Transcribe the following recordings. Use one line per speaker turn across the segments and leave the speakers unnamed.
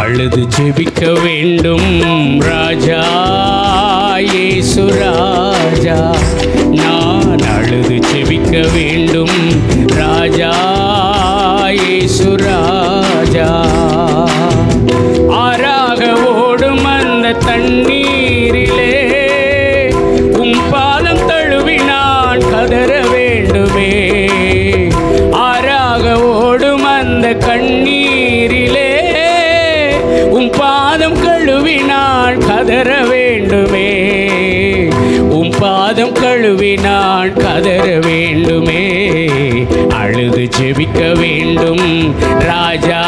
அழுது ஜெபிக்க வேண்டும் ராஜா. இயேசு ராஜா. நான் அழுது ஜெபிக்க வேண்டும். ராஜா ஏ ராஜா கழுவி நான் கதற வேண்டுமே. அழுது ஜெபிக்க வேண்டும். ராஜா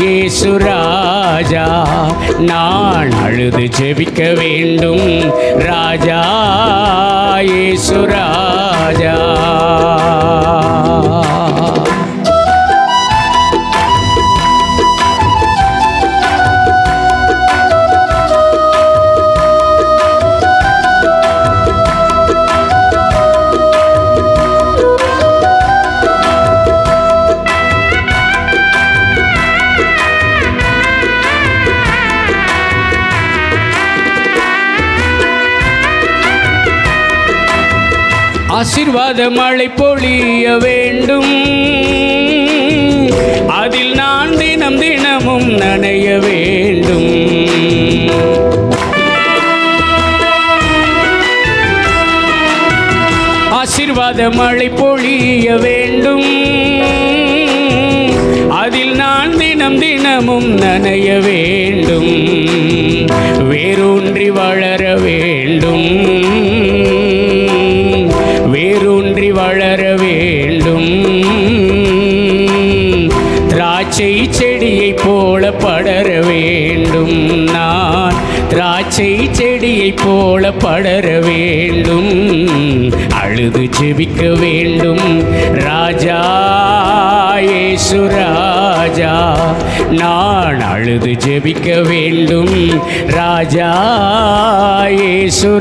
ஏசு ராஜா நான் அழுது ஜெபிக்க வேண்டும். ராஜா ஏசு ராஜா. ஆசிர்வாத மழை பொழிய வேண்டும். அதில் நான் தினம் தினமும் நனைய வேண்டும். ஆசிர்வாத மழை பொழிய வேண்டும். அதில் நான் தினம் தினமும் நனைய வேண்டும். வேரூன்றி வளர வேண்டும். போல படர வேண்டும் நான். திராட்சை செடியை போல படர வேண்டும். அழுது ஜெபிக்க வேண்டும். ராஜா இயேசு நான் அழுது ஜெபிக்க வேண்டும். ராஜா இயேசு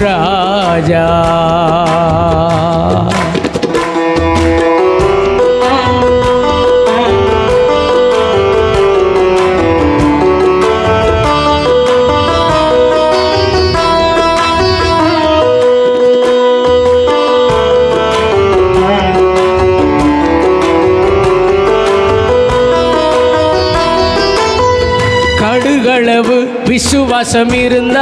உங்களவு விசுவாசம் இருந்தால்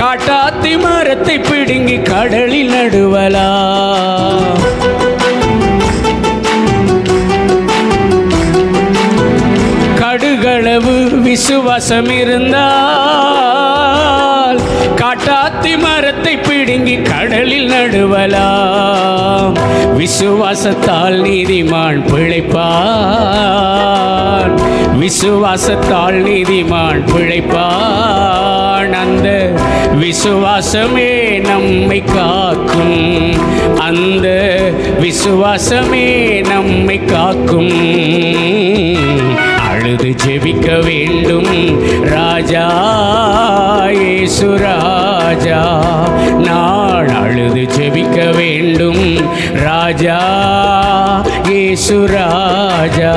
காட்டாத்தி மரத்தை பிடுங்கி கடலில் நடுவலா கடுகளவு விசுவாசம் இருந்தால் காட்டாத்தி மரத்தை பிடுங்கி கடலில் நடுவலாம். விசுவாசத்தால் நீதிமான் பிழைப்பான். விசுவாசத்தால் நீதிமான் பிழைப்பான். அந்த விசுவாசமே நம்மை காக்கும். அந்த விசுவாசமே நம்மை காக்கும். அழுது ஜெபிக்க வேண்டும் ராஜா. இயேசு ராஜா நான் அழுது செபிக்க வேண்டும். ராஜா இயேசு ராஜா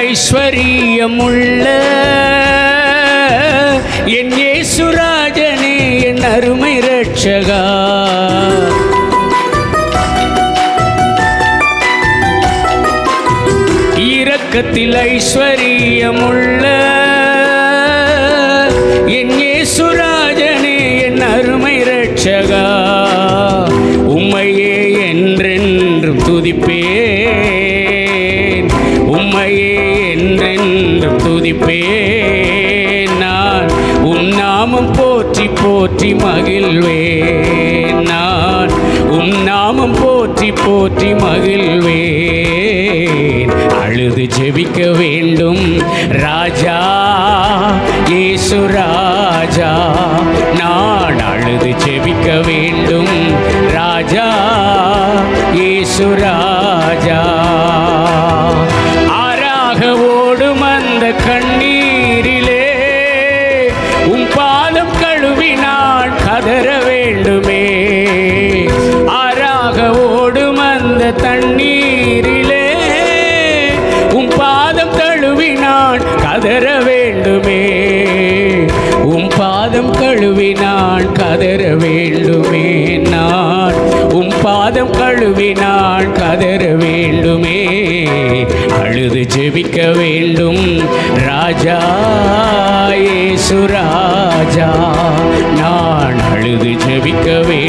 ஐஸ்வரியமுள்ள என் இயேசுராஜனே என் அருமை ரட்சகா இரக்கத்தில் ஐஸ்வரியமுள்ள என் இயேசுராஜனே என் அருமை ரட்சகா உம்மையே என்றென்றும் துதிப்பே போற்றி மகிழ்வேன் நான். உம் நாமம் போற்றி போற்றி மகிழ்வேன். அழுது ஜெபிக்க வேண்டும். ராஜா ஏசு ராஜா நான் அழுது ஜெபிக்க வேண்டும். ராஜா ஏசு ராஜா. ஆறாக ஓடும் அந்த கண்ணீர் பாதம் கழுவினான் கதற வேண்டுமே. ஆறாக ஓடும் அந்த தண்ணீரிலே உம் பாதம் தழுவினான் கதற வேண்டுமே. உம் பாதம் கழுவினான் கதற வேண்டுமே. நான் பாதம் பாதம் கழுவினான் கதற வேண்டுமே. அழுது ஜெபிக்க வேண்டும். ராஜா இயேசு நான் அழுது ஜெபிக்க வேண்டும்